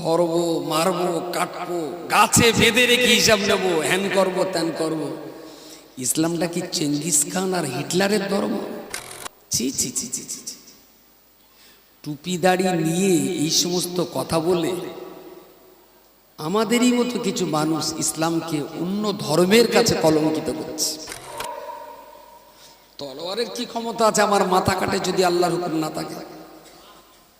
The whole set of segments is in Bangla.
ধরবো মারবো কাটবো গাছে বেঁধে রেখে হিসাব নেব হ্যান করব ত্যান করব। ইসলামটা কি চেঙ্গিস খান আর হিটলারের ধর্ম? ছি ছি ছি ছি ছি। টুপি দাড়ি নিয়ে এই সমস্ত কথা বলে আমাদেরই মতো কিছু মানুষ ইসলামকে অন্য ধর্মের কাছে কলঙ্কিত করছে। তলোয়ারের কি ক্ষমতা আছে? আমার মাথা কাটে যদি আল্লাহর হুকুম না থাকে।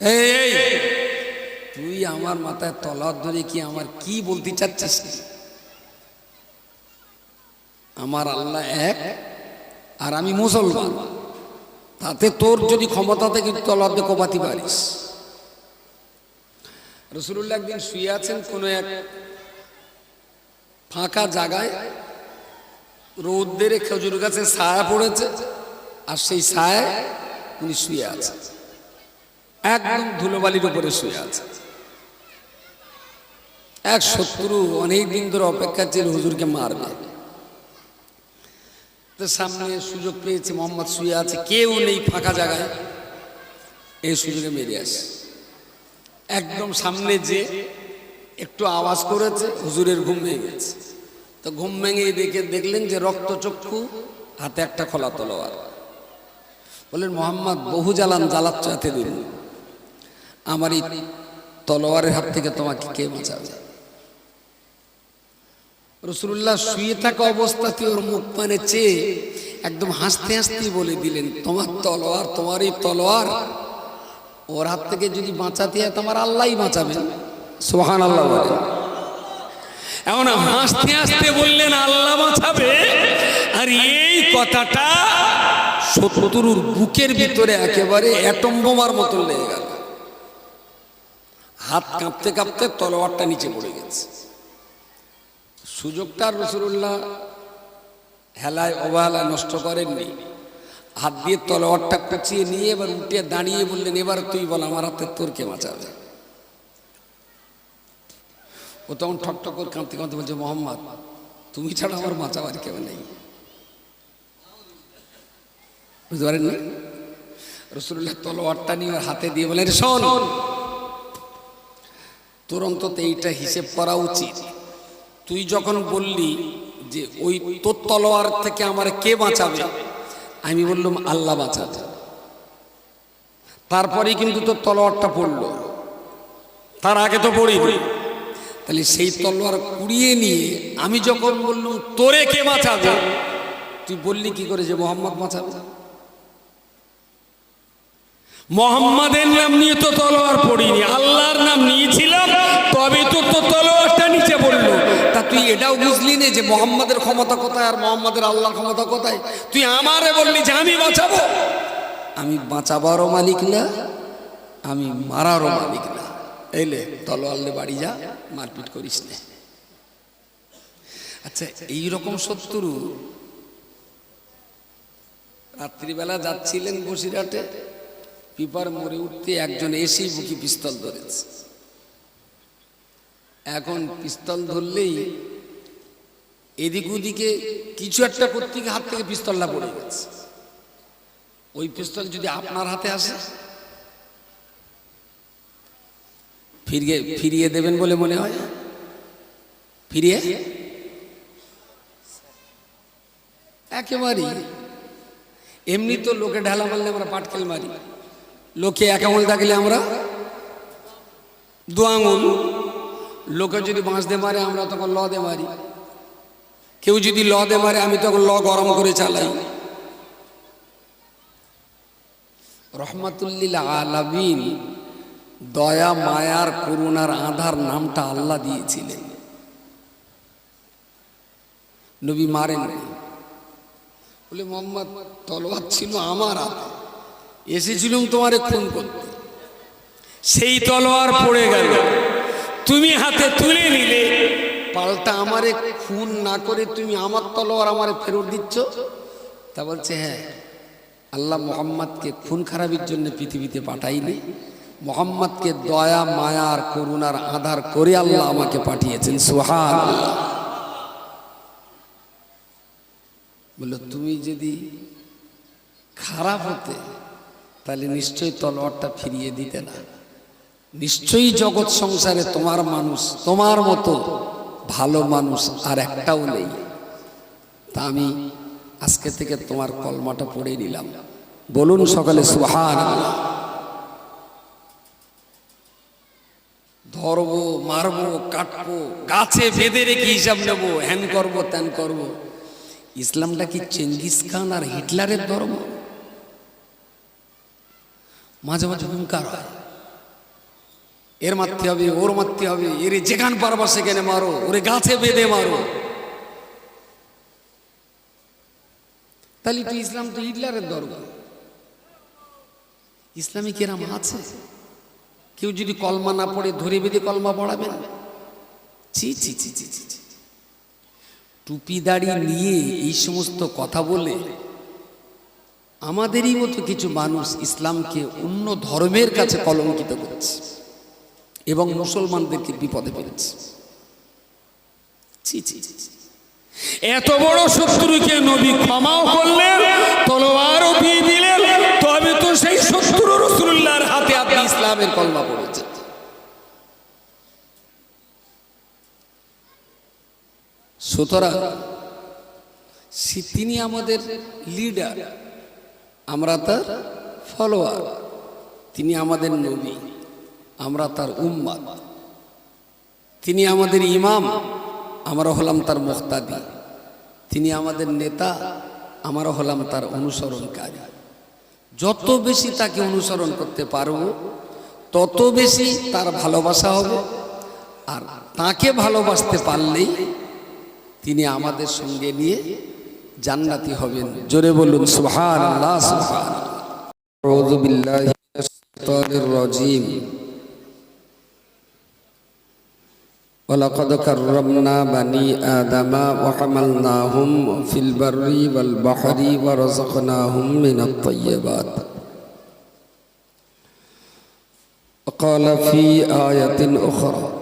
এই, তুই আমার মাথায় তলার ধরে কি আমার কি বলতে চাচ্ছিস? আমার আল্লাহ এক, আর আমি মুসলমান। তাতে তোর যদি ক্ষমতা থেকে তলার দিয়ে কোপাতে পারিস। রসুল্লাহ একদিন শুয়ে আছেন কোনো এক ফাঁকা জায়গায়। রৌদ্রের খেজুর গাছে ছায়া পড়েছে, আর সেই ছায়ায় উনি শুয়ে আছেন। একদম ধুলোবালির উপরে শুয়ে আছে এক শত্রু অনেক দিন ধরে অপেক্ষা ছিল, হুজুরকে মারবে। তো সামনে সুযোগ পেয়েছে, মোহাম্মদ শুয়ে আছে, কেউ নেই ফাঁকা জায়গায়। এই সুযোগে মেরে আসে। একদম সামনে যে একটু আওয়াজ করেছে, হুজুরের ঘুম ভেঙে গেছে। তো ঘুম ভেঙে দেখে দেখলেন যে রক্তচক্ষু হাতে একটা খোলা তলোয়ার। বললেন, মোহাম্মদ, বহু জ্বালান, জ্বালাচ্ছ হাতে দিন আমার এই তলোয়ারের হাত থেকে তোমাকে কে বাঁচাবে? রসুল্লাহ শুয়ে থাকা অবস্থাতে ওর মুখ পানে চেয়ে একদম হাসতে হাসতেই বলে দিলেন, তোমার তলোয়ার তোমার এই তলোয়ার। ওর হাত থেকে যদি বাঁচাতে হয় তোমার আল্লাহই বাঁচাবে। সোহান আল্লাহ বলেন এখন হাসতে হাসতে বললেন, আল্লাহ বাঁচাবে? আর এই কথাটা শত্রুর বুকের ভিতরে একেবারে অ্যাটম বোমার মতন লেগে গেল। হাত কাঁপতে কাঁপতে তলোয়ারটা নিচে পড়ে গেছে। সুযোগটা রসুল্লাহ হেলায় অবহেলায় নষ্ট করেননি। হাত দিয়ে তলোয়ারটা কুচিয়ে নিয়ে এবার উঠে দাঁড়িয়ে বললেন, এবার তুই বল, আমার হাতে তোর কে বাঁচাবে? ও তখন ঠক ঠক করে কাঁদতে কাঁদতে বলছে, মোহাম্মদ, তুমি ছাড়া আমার বাঁচাবার কেউ নেই। বুঝতে পারেন না রসুল্লাহ তলোয়ারটা নিয়ে হাতে দিয়ে বলেন শোন, তোর অন্তত এইটা হিসেব করা উচিত। তুই যখন বললি যে ওই তোর তলোয়ার থেকে আমার কে বাঁচাবে, আমি বললাম, আল্লাহ বাঁচাবে। তারপরে কিন্তু তোর তলোয়ারটা পড়ল। তার আগে তো পড়িনি। তাহলে সেই তলোয়ার কুড়িয়ে নিয়ে আমি যখন বললাম, তোরে কে বাঁচাবে, তুই বললি কি করে যে মোহাম্মদ বাঁচাবে? মোহাম্মদের নাম নিয়ে তো তলোয়ার পড়িনি, আল্লাহর নাম নিয়েছিলাম তবে তো তো তলোয়ারটা নিচে পড়ল তা তুই এটাও বুঝলি না যে মোহাম্মদের ক্ষমতা কোথায় আর মোহাম্মদের আল্লাহর ক্ষমতা কোথায়? তুই আমারে বললি যে আমি বাঁচাবো। আমি বাঁচাবারও মালিক না, আমি মারারও মালিক না। এলে তলোয়ারলে বাড়ি যা, মারপিট করিস না। আচ্ছা এইরকম শত্রু রাত্রিবেলা যাচ্ছিলেন বসিরহাটে, পিপার মরে উঠতে একজন এসেই বুকি পিস্তল ধরেছে। এখন পিস্তল ধরলেই এদিক ওদিকে কিছু একটা করতে গিয়ে হাত থেকে পিস্তলটা পড়ে গেছে। ওই পিস্তল যদি আপনার হাতে আসে, ফিরিয়ে ফিরিয়ে দেবেন বলে মনে হয়? ফিরিয়ে? একেবারেই। এমনি তো লোকে ঢালা মারলে আমরা পাটকেল মারি। লোকে এক আঙুল থাকলে আমরা দু আঙুল লোকে যদি বাঁশ দে মারে, আমরা তখন ল দে মারি। কেউ যদি ল দে মারে, আমি তখন ল গরম করে চালাই। রহমাতুল্লিল আলামিন, দয়া, মায়ার, করুণার আধার নামটা আল্লাহ দিয়েছিলেন। নবী মারেন। বলে, মোহাম্মদ, তলোয়ার ছিল আমার হাতে। এসেছিলাম তোমারে খুন করতে। সেই তলোয়ার পড়ে গেল। তুমি হাতে তুলে নিলে পাল্টা আমারে খুন না করে তুমি আমার তলোয়ার আমারে ফেরত দিচ্ছ? তা বলছে হ্যাঁ আল্লাহ মোহাম্মদকে খুন খারাপির জন্য পৃথিবীতে পাঠাইনি মোহাম্মদকে দয়া মায়ার করুণার আধার করে আল্লাহ আমাকে পাঠিয়েছেন। সোহান বলল, তুমি যদি খারাপ হতে, তাহলে নিশ্চয়ই তলোয়ারটা ফিরিয়ে দিতে না। নিশ্চয়ই জগৎ সংসারে তোমার মানুষ তোমার মতো ভালো মানুষ আর একটাও নেই। তা আমি আজকে থেকে তোমার কলমাটা পড়ে নিলাম। বলুন সকালে সুহান ধরবো, মারবো, কাটবো, গাছে বেঁধে রেখে হিসাব নেব, হ্যান করব, ত্যান করব। ইসলামটা কি চেঙ্গিস খান আর হিটলারের ধর্ম? মাঝে মাঝে হুঙ্কার হয়। এর মারতে হবে, ওর মারতে হবে, এর যেখান পারবা সেখানে মারো, ওরে গাছে বেঁধে মারো। তাহলে তো ইসলাম তো হিটলারের ধর্ম ইসলামী কেরাম আছে? কেউ যদি কলমা না পড়ে, ধরে বেঁধে কলমা পড়াবেন ছি ছি ছি ছি ছি ছি। টুপি দাড়ি নিয়ে এই সমস্ত কথা বলে আমাদেরই মতো কিছু মানুষ ইসলামকে অন্য ধর্মের কাছে কলঙ্কিত করছে। এবং মুসলমানদেরকে বিপদে ফেলেছে। এত বড় শত্রুকে নবী ক্ষমাও করলেন, তলোয়ারও দিলেন, তবে তো সেই শত্রু রসুল্লাহর হাতে আপনি ইসলামের কলমা পড়েছেন। সুতরাং তিনি আমাদের লিডার আমরা তার ফলোয়ার তিনি আমাদের নবী। আমরা তার উম্মাদ তিনি আমাদের ইমাম, আমরা হলাম তার মুক্তাদি তিনি আমাদের নেতা, আমরা হলাম তার অনুসরণকারী। যত বেশি তাকে অনুসরণ করতে পারব, তত বেশি তার ভালোবাসা হবে। আর তাকে ভালোবাসতে পারলেই তিনি আমাদের সঙ্গে নিয়ে জান্নাতি হবেন। জোরে বলুন সুহান শাইতানির রাজীম। ولقد كرمنا بني آدم وحملناهم في البر والبحر ورزقناهم من الطيبات. وقال في آية أخرى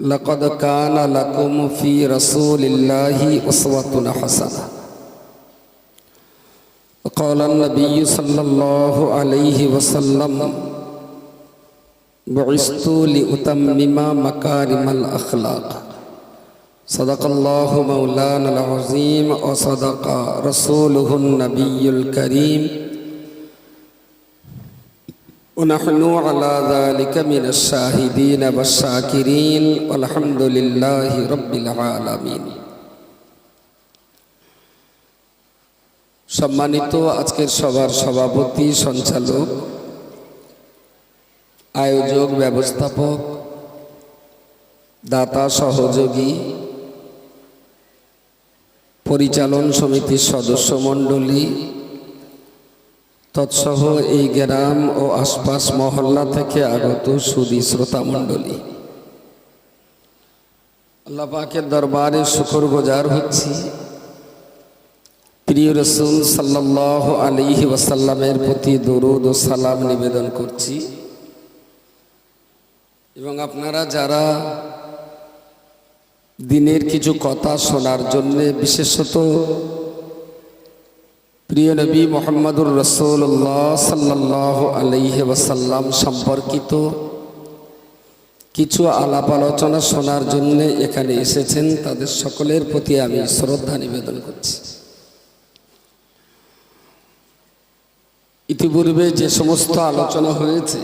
لقد كان لكم في رسول الله أسوة حسنة. وقال النبي صلى الله عليه وسلم بعثت لأتمم مكارم الأخلاق صدق الله مولانا العظيم وصدق رسوله النبي الكريم ونحن على ذلك من الشاهدين والشاكرين والحمد لله رب العالمين সম্মানিত আজকের সবার সভাপতি সঞ্চালক আয়োজক, ব্যবস্থাপক, দাতা, সহযোগী, পরিচালন সমিতির সদস্য মণ্ডলী, তৎসহ এই গ্রাম ও আশপাশ মহল্লা থেকে আগত সুদী শ্রোতা মণ্ডলী। আল্লাহ পাকের দরবারে শুকর গোজার হচ্ছি। প্রিয় রসুল সাল্লাহ আলিহি ওয়াসাল্লামের প্রতি দরুদ ও সালাম নিবেদন করছি। এবং আপনারা যারা দিনের কিছু কথা শোনার জন্য, বিশেষত প্রিয় নবী মোহাম্মদুর রসুল্লাহ সাল্লাহ আলহি ওয়াসাল্লাম সম্পর্কিত কিছু আলাপ আলোচনা শোনার জন্য এখানে এসেছেন, তাদের সকলের প্রতি আমি শ্রদ্ধা নিবেদন করছি। ইতিপূর্বে যে সমস্ত আলোচনা হয়েছে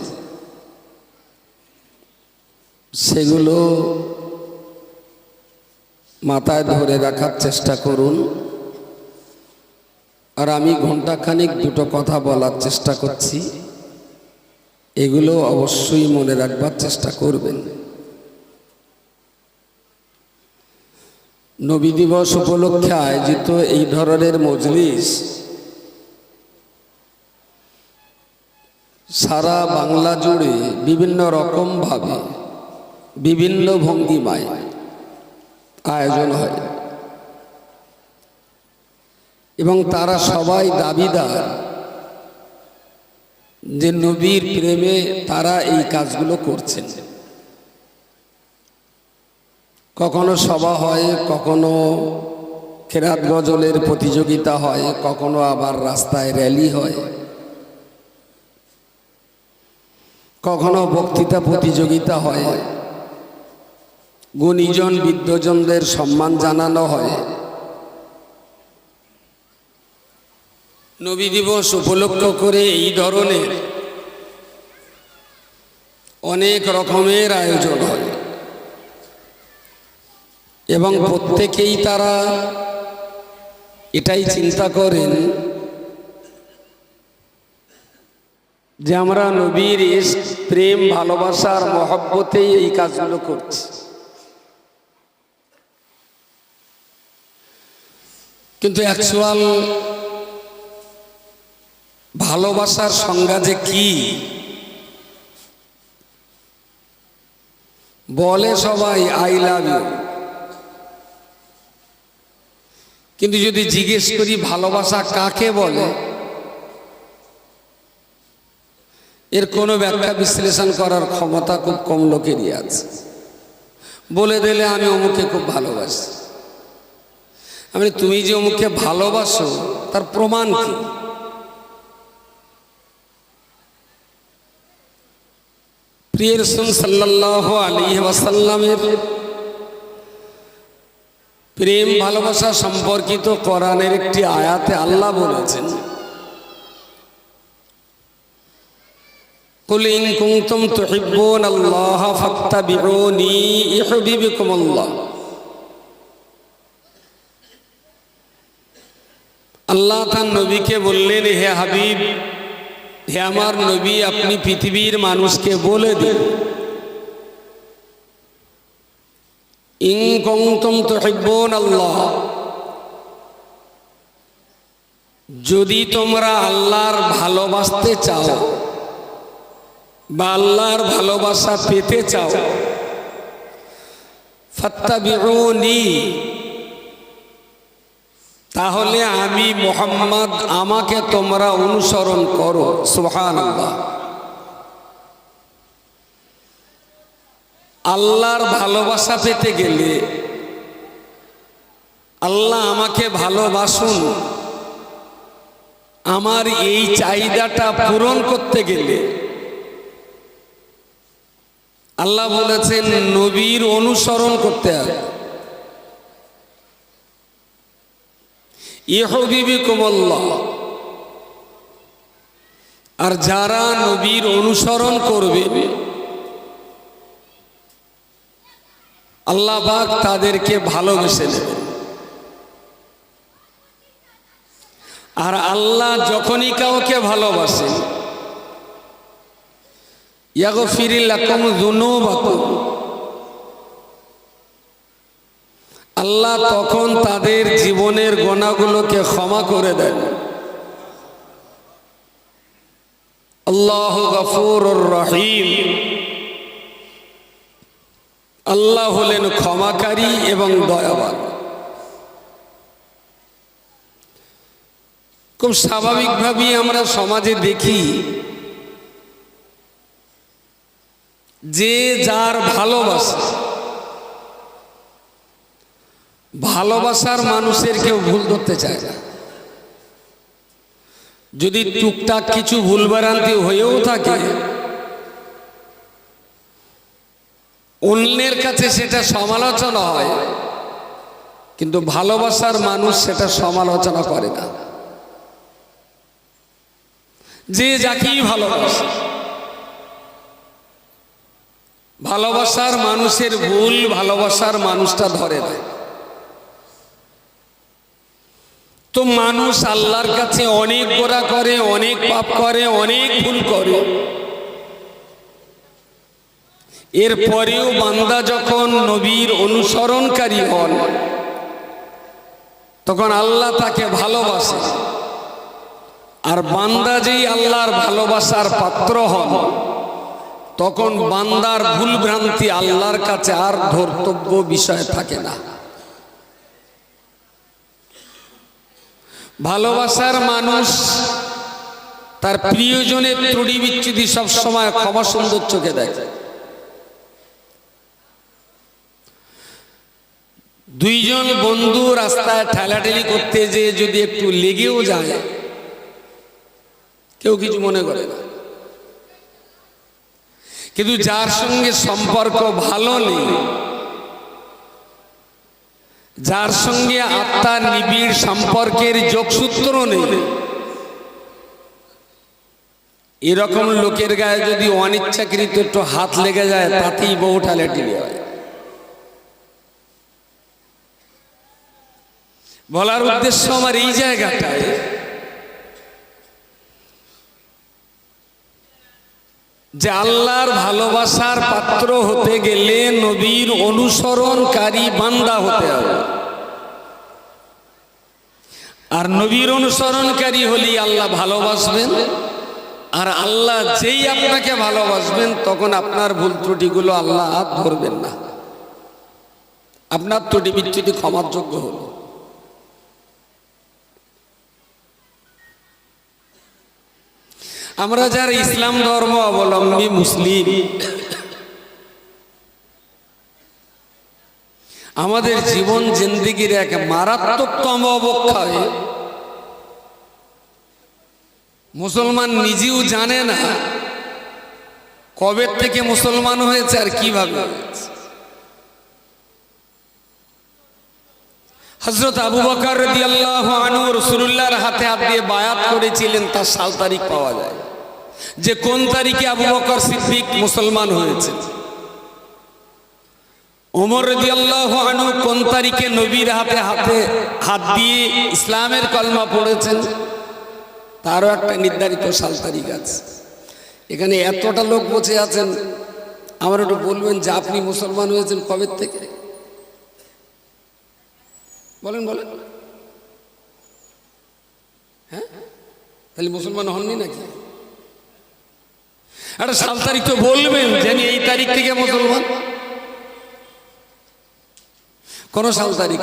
সেগুলো মাথায় ধরে রাখার চেষ্টা করুন। আর আমি ঘন্টাখানিক দুটো কথা বলার চেষ্টা করছি। এগুলো অবশ্যই মনে রাখবার চেষ্টা করবেন। নবী দিবস উপলক্ষে আয়োজিত এই ধরনের মজলিস সারা বাংলা জুড়ে বিভিন্ন রকমভাবে বিভিন্ন ভঙ্গিমায় আয়োজন হয়। এবং তারা সবাই দাবিদার যে নবীর প্রেমে তারা এই কাজগুলো করছেন। কখনো সভা হয়, কখনো খেরাত গজলের প্রতিযোগিতা হয়, কখনো আবার রাস্তায় র্যালি হয়। কখনো বক্তৃতা প্রতিযোগিতা হয়। গুণীজন বিদ্যজনদের সম্মান জানানো হয়। নবী দিবস উপলক্ষ করে এই ধরনের অনেক রকমের আয়োজন হয়। এবং প্রত্যেকেই তারা এটাই চিন্তা করেন যে আমরা নবীর প্রেম ভালোবাসার মহব্বতেই এই কাজগুলো করছি। কিন্তু অ্যাকচুয়াল ভালোবাসার সংজ্ঞা যে কি? বলে সবাই আই লাভ ইউ কিন্তু যদি জিজ্ঞেস করি, ভালোবাসা কাকে বলে? এর কোনো ব্যাখ্যা বিশ্লেষণ করার ক্ষমতা খুব কম লোকেরই আছে। বলে দিলে আমি অমুকে খুব ভালোবাসি। আমি বলি, তুমি যে অমুককে ভালোবাসো তার প্রমাণ কি প্রিয় রসুল সাল্লাহ আলী ওয়াসাল্লামের প্রেম ভালোবাসা সম্পর্কিত কোরআনের একটি আয়াতে আল্লাহ বলেছেন قل إن كنتم تحبون الله فاتبعوني يحببكم الله আল্লাহ তার নবীকে বললেন, হে হাবিব, হে আমার নবী, আপনি পৃথিবীর মানুষকে বলে দিন। ইন কুনতুম তুহিব্বুন আল্লাহ। যদি তোমরা আল্লাহর ভালোবাসতে চাও বা আল্লাহর ভালোবাসা পেতে চাও, ফাত্তাবিউনি তাহলে আমি মোহাম্মদ, আমাকে তোমরা অনুসরণ করো। সুহান আল্লাহর ভালোবাসা পেতে গেলে আল্লাহ আমাকে ভালোবাসুন। আমার এই চাহিদাটা পূরণ করতে গেলে আল্লাহ বলেছেন, নবীর অনুসরণ করতে হবে। আর যারা নবীর অনুসরণ করবে, আল্লাহ তাদেরকে ভালোবেসে নেবেন। আর আল্লাহ যখনই কাউকে ভালোবাসেন, ইয়াগফিরিল্লাকুম যুনুবাকুম। আল্লাহ তখন তাদের জীবনের গোনাগুলোকে ক্ষমা করে দেন। আল্লাহ গফুর রহিম। আল্লাহ হলেন ক্ষমাকারী এবং দয়াবান। খুব স্বাভাবিকভাবেই আমরা সমাজে দেখি যে যার ভালোবাসা ভালোবাসার মানুষের কেউ ভুল করতে চায় না। যদি টুকটাক কিছু ভুল ভ্রান্তি হয়েও থাকে অন্যের কাছে সেটা সমালোচনা হয় কিন্তু ভালোবাসার মানুষ সেটা সমালোচনা করে না। যে যাকেই ভালোবাসে ভালোবাসার মানুষের ভুল ভালোবাসার মানুষটা ধরে না। তো মানুষ আল্লাহর কাছে অনেক গোড়া করে, অনেক পাপ করে, অনেক ভুল করে। এরপরেও বান্দা যখন নবীর অনুসরণকারী হন, তখন আল্লাহ তাকে ভালোবাসে। আর বান্দা যেই আল্লাহর ভালোবাসার পাত্র হন, তখন বান্দার ভুল ভ্রান্তি আল্লাহর কাছে আর ধর্তব্য বিষয় থাকে না। ভালোবাসার মানুষ তার প্রিয়জনের ত্রুটি বিচ্ছুতি সবসময় ক্ষমা সুন্দর চোখে দেখে দুইজন বন্ধু রাস্তায় ঠেলাঠেলি করতে যে যদি একটু লেগেও যায়, কেউ কিছু মনে করে না। কিন্তু যার সঙ্গে সম্পর্ক ভালো নেই যার সঙ্গে আত্মার নিবিড় সম্পর্কের যোগসূত্র নেই। এরকম লোকের গায়ে যদি অনিচ্ছাকৃত একটু হাত লেগে যায়, তাতেই বহুটা লেটিনি হয়। বলার উদ্দেশ্য আমার এই জায়গাটায়, যে আল্লাহর ভালোবাসার পাত্র হতে গেলে নবীর অনুসরণকারী বান্দা হতে হবে। আর নবীর অনুসরণকারী হলেই আল্লাহ ভালোবাসবেন। আর আল্লাহ যেই আপনাকে ভালোবাসবেন, তখন আপনার ভুল ত্রুটিগুলো আল্লাহ আর ধরবেন না। আপনার ত্রুটি বিচ্ছুটি ক্ষমার যোগ্য হলো। আমরা যারা ইসলাম ধর্ম অবলম্বী মুসলিম আমাদের জীবন জিন্দিগির এক মারাত্মকতম অবক্ষয়। মুসলমান নিজেও জানে না কবে থেকে মুসলমান হয়েছে আর কীভাবে হয়েছে। হজরত আবু বকর রাদিয়াল্লাহু আনহু রাসূলুল্লাহর হাতে হাত দিয়ে বায়াত করেছিলেন তার সাল তারিখ পাওয়া যায়। যে কোন তারিখে আবু বকর সিদ্দিক মুসলমান হয়েছে? ওমর রাদিয়াল্লাহু আনহু কোন তারিখে নবীর হাতে হাতে হাত দিয়ে ইসলামের কলমা পড়েছেন? তারও একটা নির্ধারিত সাল তারিখ আছে। এখানে এতটা লোক বসে আছেন, আমার একটু বলবেন যে আপনি মুসলমান হয়েছেন কবে থেকে? বলেন বলেন। হ্যাঁ? তাহলে মুসলমান হননি নাকি? একটা সাল তারিখ তো বলবেন যে এই তারিখ থেকে মুসলমান। কোন সাল নেই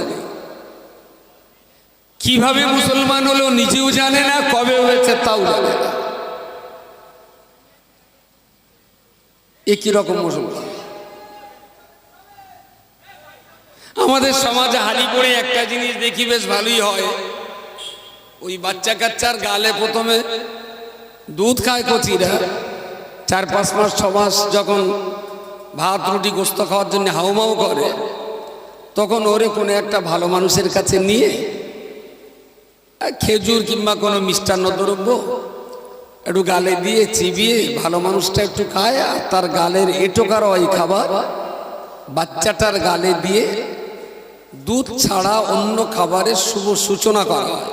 কীভাবে মুসলমান হলো নিজেও জানে না, কবে হয়েছে তাও জানে না। এ কি রকম মুসলমান আমাদের সমাজে হালি পড়ে একটা জিনিস দেখি বেশ ভালোই হয়। ওই বাচ্চা কাচ্চার গালে প্রথমে দুধ খায় কচিরা। চার পাঁচ মাস, ছ মাস যখন ভাত, রুটি, গোস্ত খাওয়ার জন্য হাউমাউ করে। তখন ওরে কোনো একটা ভালো মানুষের কাছে নিয়ে খেজুর কিংবা কোনো মিষ্টান্ন দ্রব্য একটু গালে দিয়ে চিবিয়ে ভালো মানুষটা একটু খায় আর তার গালের এটোকার ওই খাবার বাচ্চাটার গালে দিয়ে দুধ ছাড়া অন্য খাবারের শুভ সূচনা করা হয়।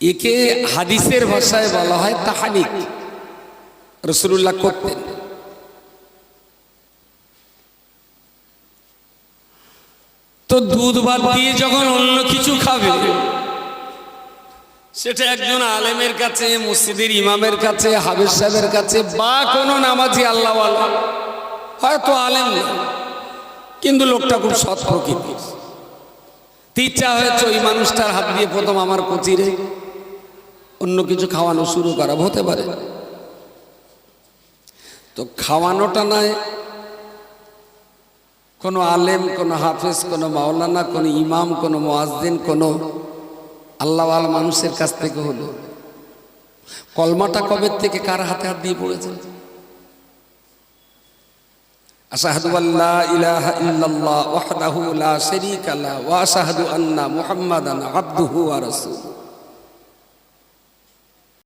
একে হাদিসের ভাষায় বলা হয় তাহানিক। রসুল্লাহ করতেন। তো দুধ বাদ দিয়ে যখন অন্য কিছু খাবে, সেটা একজন আলেমের কাছে, মসজিদের ইমামের কাছে হাবিজ সাহেবের কাছে বা কোনো নামাজি আল্লাহ হয়তো আলেম কিন্তু লোকটা খুব সৎ প্রকৃতির। ইচ্ছা হয়েছে ওই মানুষটার হাত দিয়ে প্রথম আমার কচিরে অন্য কিছু খাওয়ানো শুরু করা, হতে পারে। তো খাওয়ানোটা নয় কোনো আলেম, কোনো হাফেজ, কোনো মাওলানা, কোনো ইমাম, কোনো মোয়াজদিন কোনো আল্লাহওয়াল মানুষের কাছ থেকে হলো। কলমাটা কবে থেকে কার হাতে হাত দিয়ে পড়েছেন আশাহাদু আল্লাহ শারীকা লা ওয়া আশহাদু আন্না মুহাম্মাদান আবদুহু ওয়া রাসূলুহু।